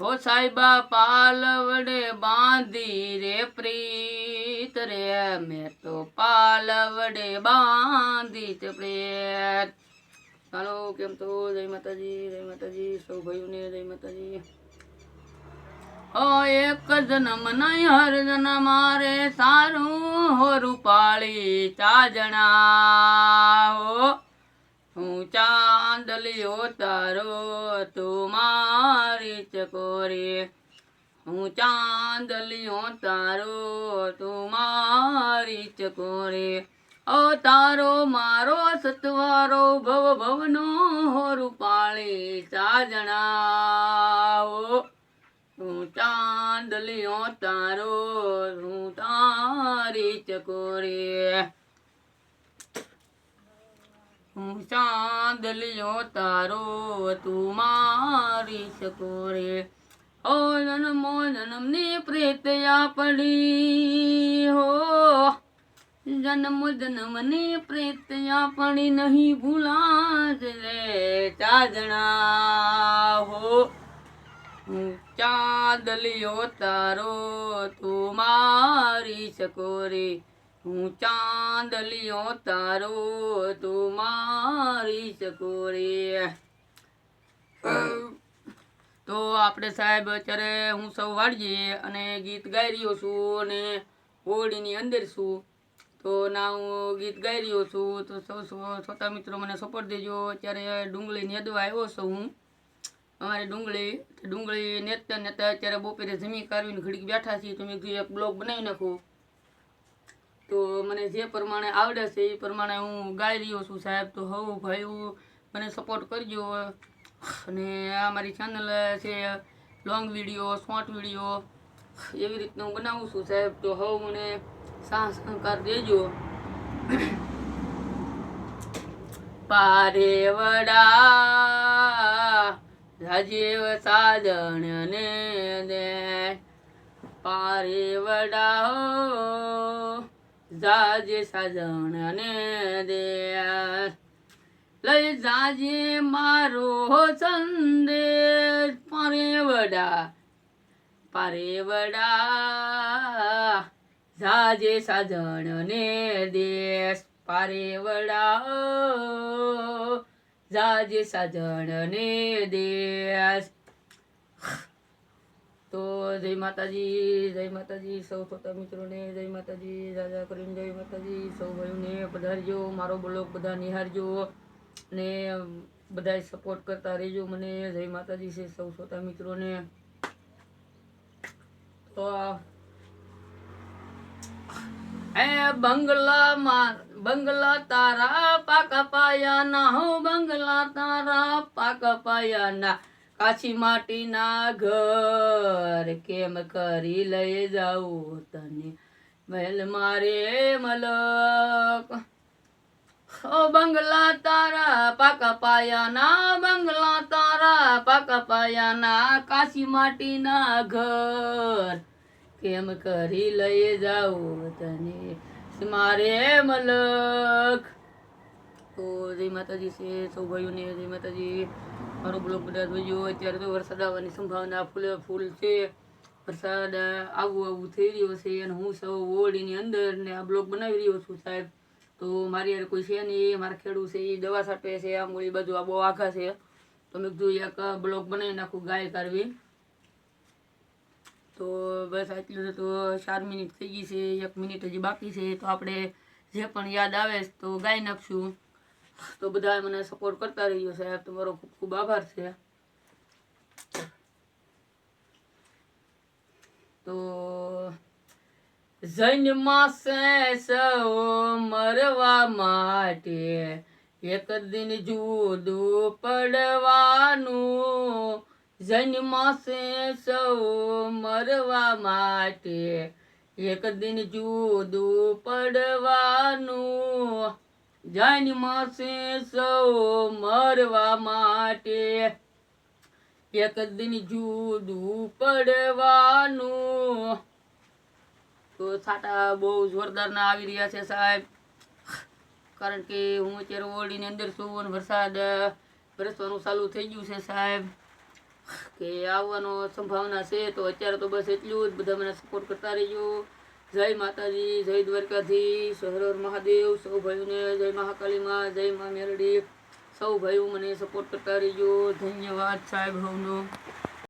હો સાહેબા પાલ વડે બાંધી રે પ્રીત રે. મેં તો પાલ વડે બાંધી છે પ્રેત. હાલો કેમ તો? જય માતાજી જય માતાજી, સૌ ભાઈઓને જય માતાજી. ઓ એક જન્મ નહીં, હર જન્મ મારે સારું હો રૂપાળી ચાજણા. હો હું ચાંદલિયો તારો તું મારી ચકોરી હું ચાંદલિયો તારો, તું મારી ચકોરી ઓ તારો મારો સતવારો, ભવ ભવનો રૂપાળી સાજણા હું ચાંદ ચાંદલિયો તારો હું તારી ચકોરી હું ચાંદલિયો તારો તું મારી સકોરે. ઓ જન્મો ને પ્રેત આપણી. હો, જન્મ જન્મની પ્રેત આપણી નહીં ભૂલાશે રે ચાજણા હો, હું ચાંદલિયો તારો તું મારી સકોરી. હું ચાંદલિયો તારો, તું મારી સકોરી તો આપણે સાહેબ અત્યારે હું સૌ વાળીએ અને ગીત ગાઈ રહ્યો છું અને હોળીની અંદર છું. તો ના હું ગીત ગાઈ રહ્યો છું, તો સૌ સૌ- શ્રોતા મિત્રો મને સપોર્ટ દેજો. અત્યારે ડુંગળીની અદવા આવ્યો છું હું. અમારી ડુંગળી ડુંગળી નેતા નેતા અત્યારે બપોરે જમી કાઢવીને ઘડીક બેઠા છીએ. તો મેં એક બ્લોગ બનાવી નાખું. તો મને જે પ્રમાણે આવડે છે એ પ્રમાણે હું ગાઈ રહ્યો છું સાહેબ. તો હવ ભાઈ મને સપોર્ટ કરજો. અને આ મારી ચેનલ છે લોંગ વીડિયો શોર્ટ વીડિયો એવી રીતનું હું બનાવું છું સાહેબ. તો હવ મને સાહ સહકાર દેજો. પારે વડા, રાજીવ સાજણને દે પારે વડા જાજે સાજણને દે લઈ જાજે મારો સંદેશ પારે વડા પારે વડા જાજે સાજણને દેશ પારે વડા જાજે સાજણને દેશ તો જય માતાજી જય માતાજી, સૌ શ્રોતા મિત્રોને જય માતાજી, રાજા કરીને જય માતાજી, સૌ ભાઈઓને પધારજો, મારો બ્લોગ બધા નિહાળજો ને બધાય સપોર્ટ કરતા રહેજો મને. જય માતાજી છે સૌ શ્રોતા મિત્રોને. તો એ બંગલામાં બંગલા તારા પાકા પાયાના હો, બંગલા તારા પાકા પાયાના કાચી માટીના ઘર કેમ કરી લઈ જાઉં તને? મહેલ મારે મલક. ઓ બંગલા તારા પાકા પાયાના, બંગલા તારા પાકા પાયાના કાશી માટીના ઘર કેમ કરી લઈ જાઉં તને? મારે મલક. તો જય માતાજી છે સૌ ભાઈઓને જય માતાજી. મારો બ્લોગ બધા જોજો. અત્યારે તો વરસાદ આવવાની સંભાવના ફૂલે, ફૂલ છે. વરસાદ આવું આવું થઈ રહ્યો છે અને હું સૌ ઓરડીની અંદર ને આ બ્લોગ બનાવી રહ્યો છું સાહેબ. તો મારી યાર કોઈ છે નહીં, મારા ખેડૂત છે એ દવા છાંટે છે આમ ઓલી બાજુ આ બહુ આઘા છે. તો મેં કીધું એક બ્લોગ બનાવી નાખું ગાય કરવી તો બસ આટલું તો ચાર મિનિટ થઈ ગઈ છે, એક મિનિટ હજી બાકી છે. તો આપણે જે પણ યાદ આવે તો ગાઈ નાખશું. તો બધા મને સપોર્ટ કરતા રહીજો સાહેબ, તમારો ખૂબ ખૂબ આભાર છે. તો જન્માસે સૌ મરવા માટે એક દિન જુદું પડવાનું. જન્માસે સૌ મરવા માટે એક દિન જુદું પડવાનું. જન્માસે સૌ મરવા માટે. એક દિન જુદું પડવાનું. તો છાટા બહુ જોરદારના આવી રહ્યા છે સાહેબ. કારણ કે હું અત્યારે ઓરડીની અંદર છું અને વરસાદ, વરસવાનું ચાલુ થઈ ગયું છે સાહેબ. કે આવવાનો સંભાવના છે તો અત્યારે તો બસ એટલું જ. બધા મને સપોર્ટ કરતા રહેજો. જય માતાજી, જય દ્વારકાધીશ હર હર મહાદેવ, સૌ ભાઈઓને જય મહાકાલીમાં, જય મા મેરડી. સૌ ભાઈઓ મને સપોર્ટ કરતા રહીજો. ધન્યવાદ સાહેબ હવનો.